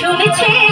শুনেছে